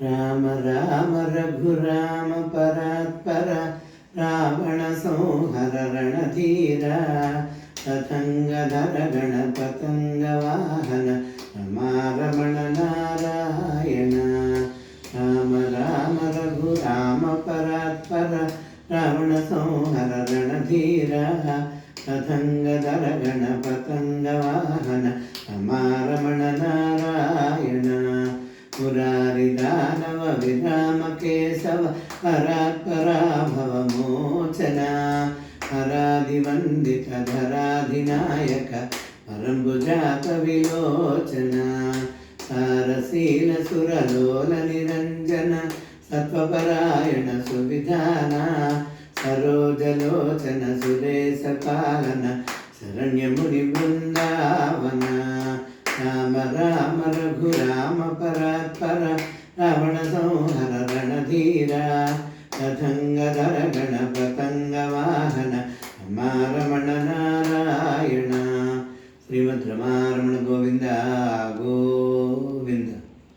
రామ రామ రఘురామ పరాత్పర రావణ సంహర రణధీర పతంగధర గణ పతంగ వాహన రమారమణ నారాయణ రామ రామ రఘురామ పరాత్పర రావణ సంహర రణధీర పతంగధర గణ పతంగ వాహన రమా మురారి దానవ విరామ కేశవ పరాత్పరా భవమోచన హరాది వందిత ధరాధినాయక పరంబుజాత విలోచన. సారశీల సురలోల రఘురామ పరాత్పర రావణ సంహర రణధీర రథంగధర గణపతంగ వాహన రమారమణ నారాయణ శ్రీమద్ రమారమణ గోవిందా